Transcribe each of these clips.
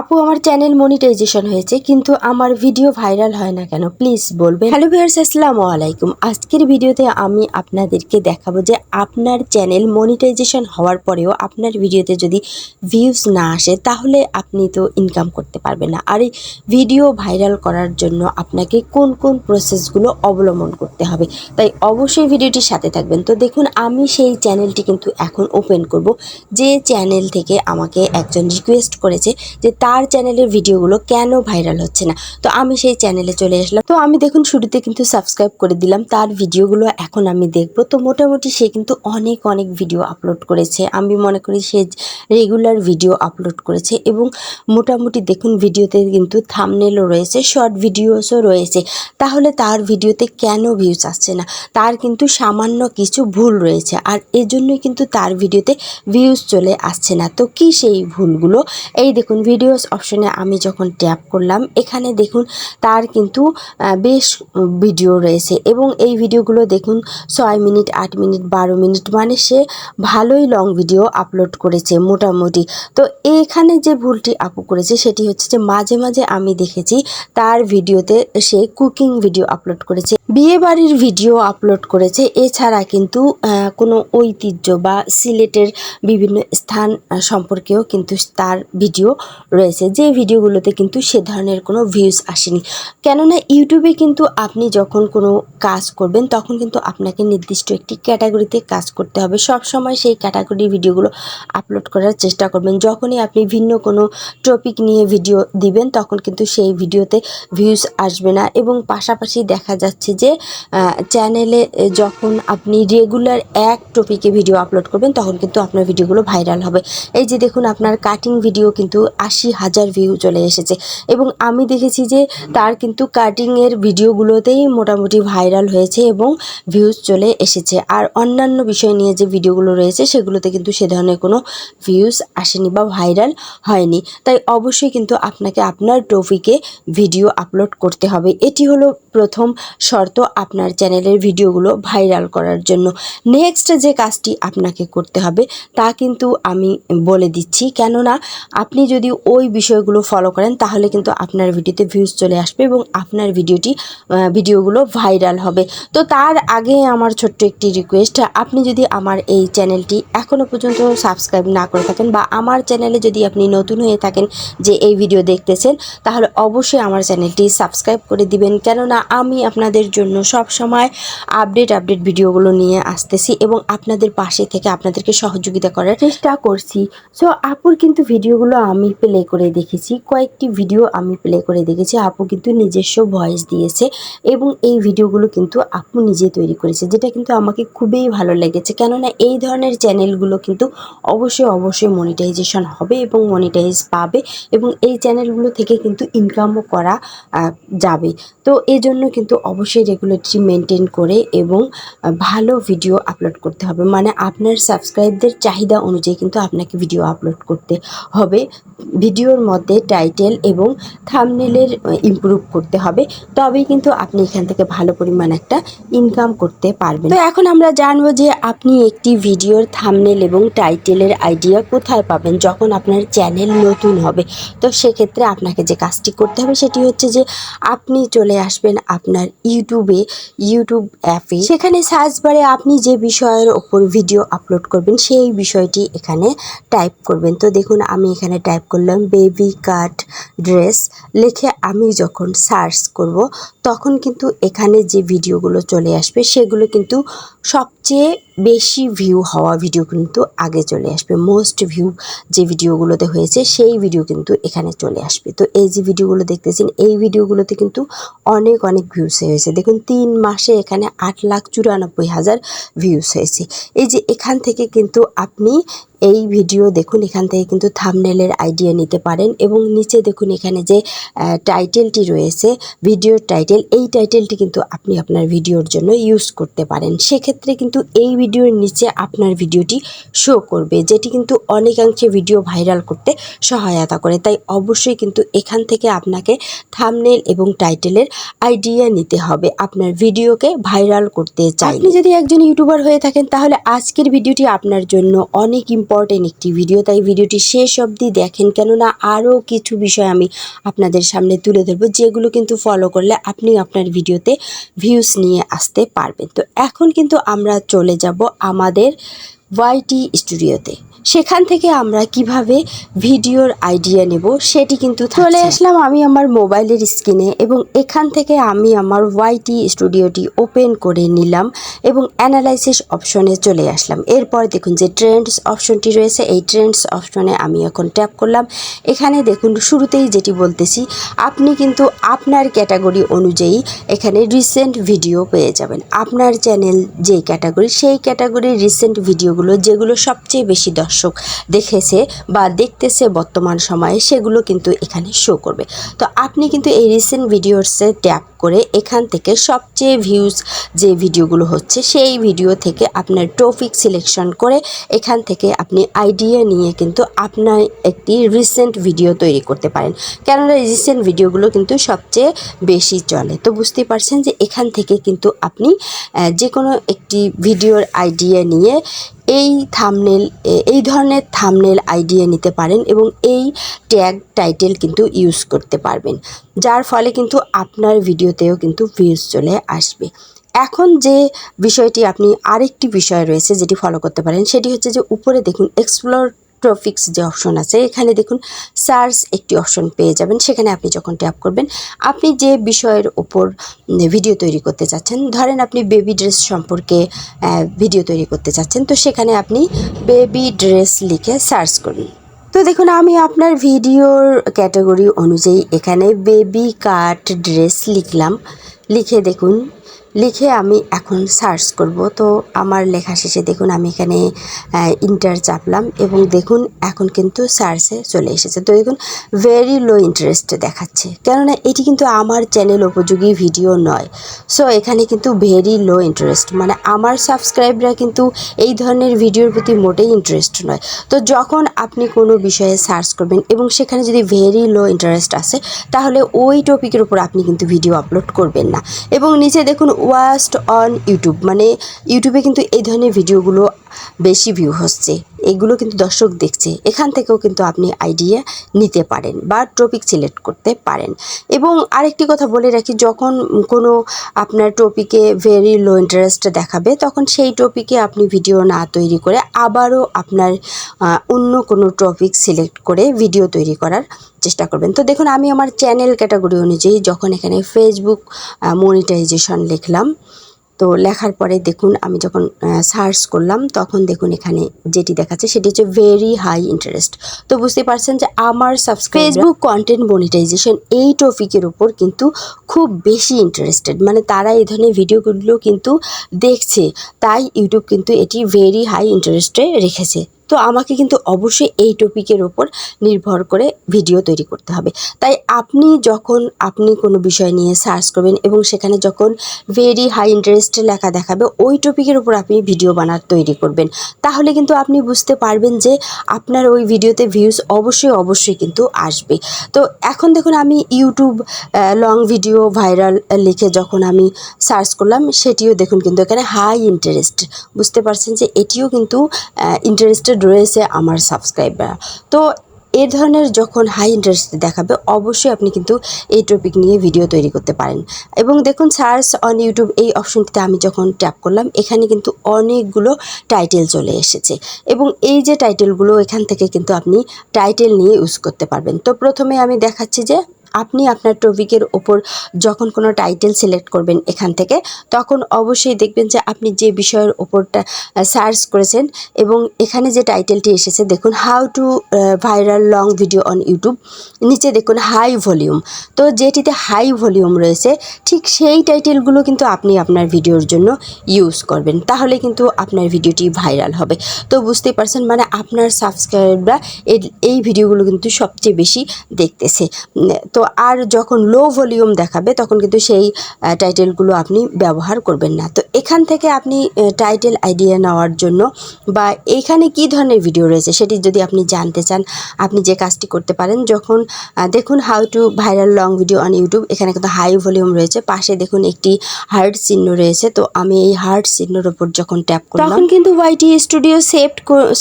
আপু, আমার channel monetization হয়েছে, কিন্তু আমার ভিডিও ভাইরাল হয় না কেন? প্লিজ বলবেন। হ্যালো ভিউয়ার্স আসসালামু আলাইকুম। আজকের ভিডিওতে আমি আপনাদেরকে দেখাবো যে আপনার চ্যানেল মনিটাইজেশন হওয়ার পরেও আপনার ভিডিওতে যদি ভিউজ না আসে, তাহলে আপনি তো ইনকাম করতে পারবেন না। আর এই ভিডিও ভাইরাল করার জন্য আপনাকে কোন কোন প্রসেসগুলো অবলম্বন করতে হবে, তাই অবশ্যই ভিডিওটির সাথে থাকবেন। তো দেখুন, আমি সেই চ্যানেলটি কিন্তু এখন ওপেন করব, যে চ্যানেল থেকে আমাকে একজন রিকোয়েস্ট করেছে যে তার চ্যানেলের ভিডিওগুলো কেন ভাইরাল হচ্ছে না? তো আমি সেই চ্যানেলে চলে আসলাম। তো আমি দেখুন, শুরুতে কিন্তু সাবস্ক্রাইব করে দিলাম। তার ভিডিওগুলো এখন আমি দেখব। তো মোটামুটি সে কিন্তু অনেক অনেক ভিডিও আপলোড করেছে। আমি মনে করি সে রেগুলার ভিডিও আপলোড করেছে এবং মোটামুটি দেখুন ভিডিওতে কিন্তু থামনেলও রয়েছে শর্ট ভিডিওসও রয়েছে। তাহলে তার ভিডিওতে কেন ভিউজ আসছে না? তার কিন্তু সামান্য কিছু ভুল রয়েছে আর এজন্যই কিন্তু তার ভিডিওতে ভিউজ চলে আসছে না। তো কি সেই ভুলগুলো? এই দেখুন ভিডিওস অপশনে আমি যখন ট্যাপ করলাম, এখানে দেখুন তার কিন্তু বেশ ভিডিও রয়েছে এবং এই ভিডিওগুলো দেখুন ছয় মিনিট আট মিনিট বারো মিনিট মানে সে ভালোই লং ভিডিও আপলোড করেছে মোটামুটি। তো এখানে যে ভুলটি আপু করেছে সেটি হচ্ছে যে মাঝে মাঝে আমি দেখেছি তার ভিডিওতে সে কুকিং ভিডিও আপলোড করেছে। বিয়ে বাড়ির ভিডিও আপলোড করেছে। এছাড়া কিন্তু কোনো ঐতিহ্য বা সিলেটের বিভিন্ন স্থান সম্পর্কেও কিন্তু তার ভিডিও রয়েছে। যে ভিডিওগুলোতে কিন্তু সে ধরনের কোনো ভিউজ আসেনি। কেননা ইউটিউবে কিন্তু আপনি যখন কোনো কাজ করবেন, তখন কিন্তু আপনাকে নির্দিষ্ট একটি ক্যাটাগরিতে কাজ করতে হবে। সব সময় সেই ক্যাটাগরি ভিডিওগুলো আপলোড করার চেষ্টা করবেন। যখনই আপনি ভিন্ন কোনো টপিক নিয়ে ভিডিও দিবেন, তখন কিন্তু সেই ভিডিওতে ভিউজ আসবে না। এবং পাশাপাশি দেখা যাচ্ছে যে চ্যানেলে যখন আপনি রেগুলার এক টপিকে ভিডিও আপলোড করবেন, তখন কিন্তু আপনার ভিডিওগুলো ভাইরাল হবে। এই যে দেখুন, আপনার কাটিং ভিডিও কিন্তু আশি হাজার ভিউ চলে এসেছে। এবং আমি দেখেছি যে, তার কিন্তু কাটিংয়ের ভিডিওগুলোতেই মোটামুটি ভাইরাল হয়েছে এবং ভিউজ চলে এসেছে। আর অন্যান্য বিষয় নিয়ে যে ভিডিওগুলো রয়েছে, সেগুলোতে কিন্তু সে ধরনের কোনো ভিউজ আসেনি বা ভাইরাল হয়নি। তাই অবশ্যই কিন্তু আপনাকে আপনার টপিকে ভিডিও আপলোড করতে হবে। এটি হলো প্রথম শর্ত। আপনার চ্যানেলের ভিডিওগুলো ভাইরাল করার জন্য। নেক্সট যে কাজটি আপনাকে করতে হবে, তা কিন্তু আমি বলে দিচ্ছি। কেননা, আপনি যদি ওই বিষয়গুলো ফলো করেন, তাহলে কিন্তু আপনার ভিডিওতে ভিউজ চলে আসবে এবং আপনার ভিডিওটি ভিডিওগুলো ভাইরাল হবে। তো তার আগে আমার ছোট্ট একটি রিকোয়েস্ট আপনি যদি আমার এই চ্যানেলটি এখনও পর্যন্ত সাবস্ক্রাইব না করে থাকেন বা আমার চ্যানেলে যদি আপনি নতুন হয়ে থাকেন যে এই ভিডিও দেখতেছেন, তাহলে অবশ্যই আমার চ্যানেলটি সাবস্ক্রাইব করে দিবেন। কেননা, আমি আপনাদের জন্য সব সময় আপডেট আপডেট ভিডিওগুলো নিয়ে আসতেছি এবং আপনাদের পাশে থেকে আপনাদেরকে সহযোগিতা করার চেষ্টা করছি। সো আপুর কিন্তু ভিডিওগুলো আমি প্লে করে দেখেছি। কয়েকটি ভিডিও আমি প্লে করে দেখেছি। আপু কিন্তু নিজস্ব ভয়েস দিয়েছে এবং এই ভিডিওগুলো কিন্তু আপু নিজে তৈরি করেছে, যেটা কিন্তু আমাকে খুবই ভালো লেগেছে। কেননা এই ধরনের চ্যানেলগুলো কিন্তু অবশ্যই অবশ্যই মনিটাইজেশন হবে এবং মনিটাইজ পাবে এবং এই চ্যানেলগুলো থেকে কিন্তু ইনকামও করা যাবে। তো এই জন্য কিন্তু অবশ্যই রেগুলেটরি মেনটেন করে এবং ভালো ভিডিও আপলোড করতে হবে। মানে আপনার সাবস্ক্রাইবদের চাহিদা অনুযায়ী কিন্তু আপনাকে ভিডিও আপলোড করতে হবে। ভিডিওর মধ্যে টাইটেল এবং থামনেলের ইমপ্রুভ করতে হবে। তবেই কিন্তু আপনি এখান থেকে ভালো পরিমাণ একটা ইনকাম করতে পারবেন। তো এখন আমরা জানব যে আপনি একটি ভিডিওর থামনেল এবং টাইটেলের আইডিয়া কোথায় পাবেন যখন আপনার চ্যানেল নতুন হবে। তো সেক্ষেত্রে আপনাকে যে কাজটি করতে হবে সেটি হচ্ছে যে আপনি চলে আসবেন আপনার ইউটিউবে ইউটিউব অ্যাপে। সেখানে সার্চ বারে আপনি যে বিষয়ের ওপর ভিডিও আপলোড করবেন, সেই বিষয়টি এখানে টাইপ করবেন। তো দেখুন, আমি এখানে টাইপ করলাম বেবি কাট ড্রেস লিখে আমি যখন সার্চ করব, তখন কিন্তু এখানে যে ভিডিওগুলো চলে আসবে, সেগুলো কিন্তু সবচেয়ে বেশি ভিউ হওয়া ভিডিও কিন্তু আগে চলে আসবে। মোস্ট ভিউ যে ভিডিওগুলোতে হয়েছে, সেই ভিডিও কিন্তু এখানে চলে আসবে। তো এই যে ভিডিওগুলো দেখতেছেন, এই ভিডিওগুলোতে কিন্তু অনেক অনেক ভিউস হয়েছে। দেখুন, তিন মাসে এখানে আট লাখ চুরানব্বই হাজার ভিউস হয়েছে। এই যে এখান থেকে কিন্তু আপনি এই ভিডিও দেখুন এখান থেকে কিন্তু থামনেলের আইডিয়া নিতে পারেন এবং নিচে দেখুন এখানে যে টাইটেলটি রয়েছে ভিডিওর টাইটেল এই টাইটেলটি কিন্তু আপনি আপনার ভিডিওর জন্য ইউজ করতে পারেন। সেক্ষেত্রে কিন্তু এই ভিডিওর নিচে আপনার ভিডিওটি শো করবে যেটি কিন্তু অনেকাংশে ভিডিও ভাইরাল করতে সহায়তা করে। তাই অবশ্যই কিন্তু এখান থেকে আপনাকে থামনেল এবং টাইটেলের আইডিয়া নিতে হবে। আপনার ভিডিওকে ভাইরাল করতে চাই আপনি যদি একজন ইউটিউবার হয়ে থাকেন তাহলে আজকের ভিডিওটি আপনার জন্য অনেক ইম্পর্টেন্ট ইম্পর্টেন্ট একটি ভিডিও তাই ভিডিওটি শেষ অবধি দেখেন। কেননা আরও কিছু বিষয় আমি আপনাদের সামনে তুলে ধরবো, যেগুলো কিন্তু ফলো করলে আপনি আপনার ভিডিওতে ভিউস নিয়ে আসতে পারবেন। তো এখন কিন্তু আমরা চলে যাব আমাদের ওয়াইটি স্টুডিওতে সেখান থেকে আমরা কীভাবে ভিডিওর আইডিয়া নেব সেটি কিন্তু চলে আসলাম আমি আমার মোবাইলের স্ক্রিনে এবং এখান থেকে আমি আমার ওয়াইটি স্টুডিওটি ওপেন করে নিলাম এবং অ্যানালাইসিস অপশনে চলে আসলাম। এরপর দেখুন যে ট্রেন্ডস অপশনটি রয়েছে, এই ট্রেন্ডস অপশনে আমি এখন ট্যাপ করলাম। এখানে দেখুন শুরুতেই যেটি বলতেছি, আপনি কিন্তু আপনার ক্যাটাগরি অনুযায়ী এখানে রিসেন্ট ভিডিও পেয়ে যাবেন। আপনার চ্যানেল যে ক্যাটাগরি সেই ক্যাটাগরির রিসেন্ট ভিডিওগুলো যেগুলো সবচেয়ে বেশি দর্শক দেখেছে বা দেখতেছে বর্তমান সময়ে, সেগুলো কিন্তু এখানে শো করবে। তো আপনি কিন্তু এই রিসেন্ট ভিডিওসে ট্যাপ করে এখান থেকে সবচেয়ে ভিউজ যে ভিডিওগুলো হচ্ছে, সেই ভিডিও থেকে আপনার টপিক সিলেকশন করে এখান থেকে আপনি আইডিয়া নিয়ে কিন্তু আপনার একটি রিসেন্ট ভিডিও তৈরি করতে পারেন। কেননা রিসেন্ট ভিডিওগুলো কিন্তু সবচেয়ে বেশি চলে। তো বুঝতেই পারছেন যে এখান থেকে কিন্তু আপনি যে কোনো একটি ভিডিওর আইডিয়া নিয়ে এই থামনেল এই ধরনের থামনেল আইডিয়া নিতে পারেন এবং এই ট্যাগ টাইটেল কিন্তু ইউজ করতে পারবেন। যার ফলে কিন্তু আপনার ভিডিওতেও কিন্তু ভিউজ চলে আসবে। এখন যে বিষয়টি আপনি আরেকটি বিষয় রয়েছে যেটি ফলো করতে পারেন, সেটি হচ্ছে যে উপরে দেখুন এক্সপ্লোর ট্রফিক্স যে অপশন আছে, এখানে দেখুন সার্চ একটি অপশন পেয়ে যাবেন। সেখানে আপনি যখন ট্যাপ করবেন, আপনি যে বিষয়ের উপর ভিডিও তৈরি করতে চাচ্ছেন, ধরেন আপনি বেবি ড্রেস সম্পর্কে ভিডিও তৈরি করতে চাচ্ছেন, তো সেখানে আপনি বেবি ড্রেস লিখে সার্চ করুন। তো দেখুন, আমি আপনার ভিডিওর ক্যাটাগরি অনুযায়ী এখানে বেবি কাট ড্রেস লিখলাম। লিখে দেখুন লিখে আমি এখন সার্চ করব। তো আমার লেখা শেষে দেখুন আমি এখানে ইন্টার চাপলাম এবং দেখুন এখন কিন্তু সার্চে চলে এসেছে। তো দেখুন ভেরি লো ইন্টারেস্ট দেখাচ্ছে। কেননা এটি কিন্তু আমার চ্যানেল উপযোগী ভিডিও নয়। সো এখানে কিন্তু ভেরি লো ইন্টারেস্ট মানে আমার সাবস্ক্রাইবরা কিন্তু এই ধরনের ভিডিওর প্রতি মোটেই ইন্টারেস্ট নয়। তো যখন আপনি কোনো বিষয়ে সার্চ করবেন এবং সেখানে যদি ভেরি লো ইন্টারেস্ট আসে, তাহলে ওই টপিকের উপর আপনি কিন্তু ভিডিও আপলোড করবেন না। এবং নিচে দেখুন ওয়াস্ট অন ইউটিউব। মানে ইউটিউবে কিন্তু এই ধরনের ভিডিওগুলো বেশি ভিউ হচ্ছে। এগুলো কিন্তু দর্শক দেখছে। এখান থেকেও কিন্তু আপনি আইডিয়া নিতে পারেন বা টপিক সিলেক্ট করতে পারেন। এবং আরেকটি কথা বলে রাখি, যখন কোনো আপনার টপিকে ভেরি লো ইন্টারেস্ট দেখাবে, তখন সেই টপিকে আপনি ভিডিও না তৈরি করে আবারও আপনার অন্য কোনো টপিক সিলেক্ট করে ভিডিও তৈরি করার চেষ্টা করবেন। তো দেখুন, আমি আমার চ্যানেল ক্যাটাগরি অনুযায়ী যখন এখানে ফেসবুক মনিটাইজেশন লিখলাম তো লেখার পরে দেখুন আমি যখন সার্চ করলাম তখন দেখুন এখানে যেটি দেখাচ্ছে সেটি হচ্ছে ভেরি হাই ইন্টারেস্ট তো বুঝতে পারছেন যে আমার সাবস্ক্রাইব ফেসবুক কন্টেন্ট মনিটাইজেশন এই টপিকের উপর কিন্তু খুব বেশি ইন্টারেস্টেড মানে তারা এই ধরনের ভিডিওগুলো কিন্তু দেখছে তাই ইউটিউব কিন্তু এটি ভেরি হাই ইন্টারেস্টে রেখেছে। তো আমাকে কিন্তু অবশ্যই এই টপিকের ওপর নির্ভর করে ভিডিও তৈরি করতে হবে। তাই আপনি যখন আপনি কোনো বিষয় নিয়ে সার্চ করবেন এবং সেখানে যখন ভেরি হাই ইন্টারেস্ট লেখা দেখাবে, ওই টপিকের উপর আপনি ভিডিও বানার তৈরি করবেন। তাহলে কিন্তু আপনি বুঝতে পারবেন যে আপনার ওই ভিডিওতে ভিউজ অবশ্যই অবশ্যই কিন্তু আসবে। তো এখন দেখুন আমি ইউটিউব লং ভিডিও ভাইরাল লিখে যখন আমি সার্চ করলাম, সেটিও দেখুন কিন্তু এখানে হাই ইন্টারেস্ট বুঝতে পারছেন যে এটিও কিন্তু ইন্টারেস্টেড রয়েছে আমার সাবস্ক্রাইবার তো এ ধরনের যখন হাই ইন্টারেস্ট দেখাবে, অবশ্যই আপনি কিন্তু এই টপিক নিয়ে ভিডিও তৈরি করতে পারেন। এবং দেখুন সার্চ অন ইউটিউব এই অপশনটিতে আমি যখন ট্যাপ করলাম, এখানে কিন্তু অনেকগুলো টাইটেল চলে এসেছে। এবং এই যে টাইটেলগুলো এখান থেকে কিন্তু আপনি টাইটেল নিয়ে ইউজ করতে পারবেন। তো প্রথমে আমি দেখাচ্ছি যে আপনি আপনার টপিকের ওপর যখন কোনো টাইটেল সিলেক্ট করবেন এখান থেকে, তখন অবশ্যই দেখবেন যে আপনি যে বিষয়ের ওপরটা সার্চ করেছেন এবং এখানে যে টাইটেলটি এসেছে, দেখুন how to viral long video on YouTube নিচে দেখুন হাই ভলিউম তো যেটিতে হাই ভলিউম রয়েছে, ঠিক সেই টাইটেলগুলো কিন্তু আপনি আপনার ভিডিওর জন্য ইউজ করবেন, তাহলে কিন্তু আপনার ভিডিওটি ভাইরাল হবে। তো বুঝতেই পারছেন মানে আপনার সাবস্ক্রাইবরা এই ভিডিওগুলো কিন্তু সবচেয়ে বেশি দেখতেছে। তো আর যখন লো ভলিউম দেখাবে তখন কিন্তু সেই টাইটেলগুলো আপনি ব্যবহার করবেন না। তো এখান থেকে আপনি টাইটেল আইডিয়া নেওয়ার জন্য বা এখানে কি ধরনের ভিডিও রয়েছে সেটি যদি আপনি জানতে চান, আপনি যে কাজটি করতে পারেন, যখন দেখুন how to viral long video on YouTube এখানে কিন্তু হাই ভলিউম রয়েছে, পাশে দেখুন একটি হার্ট চিহ্ন রয়েছে, তো আমি এই হার্ট চিহ্নর উপর যখন ট্যাপ করলাম তখন কিন্তু ওয়াইটি স্টুডিও সেভ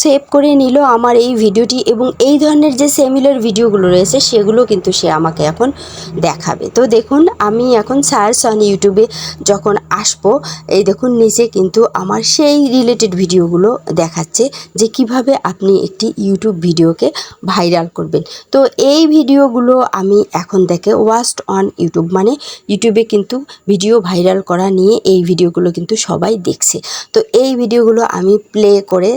সেভ করে নিল আমার এই ভিডিওটি এবং এই ধরনের যে সেমিলার ভিডিওগুলো রয়েছে, সেগুলো কিন্তু সে আমাকে এখন দেখাবে। তো দেখুন, আমি এখন সার্চ অন ইউটিউবে যখন আসব, এই দেখুন, নিচে কিন্তু আমার সেই রিলেটেড ভিডিওগুলো দেখাচ্ছে যে কীভাবে আপনি একটি ইউটিউব ভিডিওকে ভাইরাল করবেন। তো এই ভিডিওগুলো আমি এখন দেখে ওয়াস্ট অন ইউটিউব মানে ইউটিউবে কিন্তু ভিডিও ভাইরাল করা নিয়ে এই ভিডিওগুলো কিন্তু সবাই দেখছে। তো এই ভিডিওগুলো আমি প্লে করে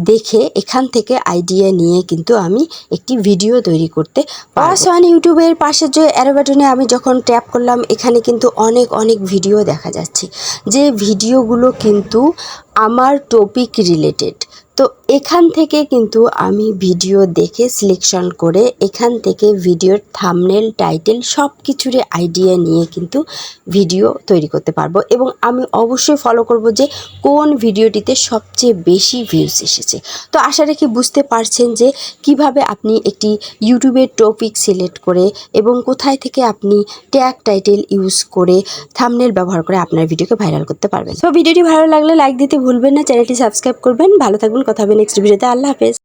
দেখে এখান থেকে আইডিয়া নিয়ে কিন্তু আমি একটি ভিডিও তৈরি করতে পারব। ওয়ান ইউটিউবের পাশে যে অ্যারো বাটনে আমি যখন ট্যাপ করলাম, এখানে কিন্তু অনেক অনেক ভিডিও দেখা যাচ্ছে। যে ভিডিওগুলো কিন্তু আমার টপিক রিলেটেড তো এখান থেকে কিন্তু আমি ভিডিও দেখে সিলেকশন করে এখান থেকে ভিডিওর থামনেল টাইটেল সব কিছুরই আইডিয়া নিয়ে কিন্তু ভিডিও তৈরি করতে পারব এবং আমি অবশ্যই ফলো করব যে কোন ভিডিওটিতে সবচেয়ে বেশি ভিউজ এসেছে। তো আশা রেখে বুঝতে পারছেন যে কীভাবে আপনি একটি ইউটিউবের টপিক সিলেক্ট করে এবং কোথায় থেকে আপনি ট্যাগ টাইটেল ইউজ করে থামনেল ব্যবহার করে আপনার ভিডিওকে ভাইরাল করতে পারবেন। তো ভিডিওটি ভালো লাগলে লাইক দিতে ভুলবেন না, চ্যানেলটি সাবস্ক্রাইব করবেন। ভালো থাকবেন কথা হবে নেক্সট ভিডিওতে আল্লাহ হাফেজ।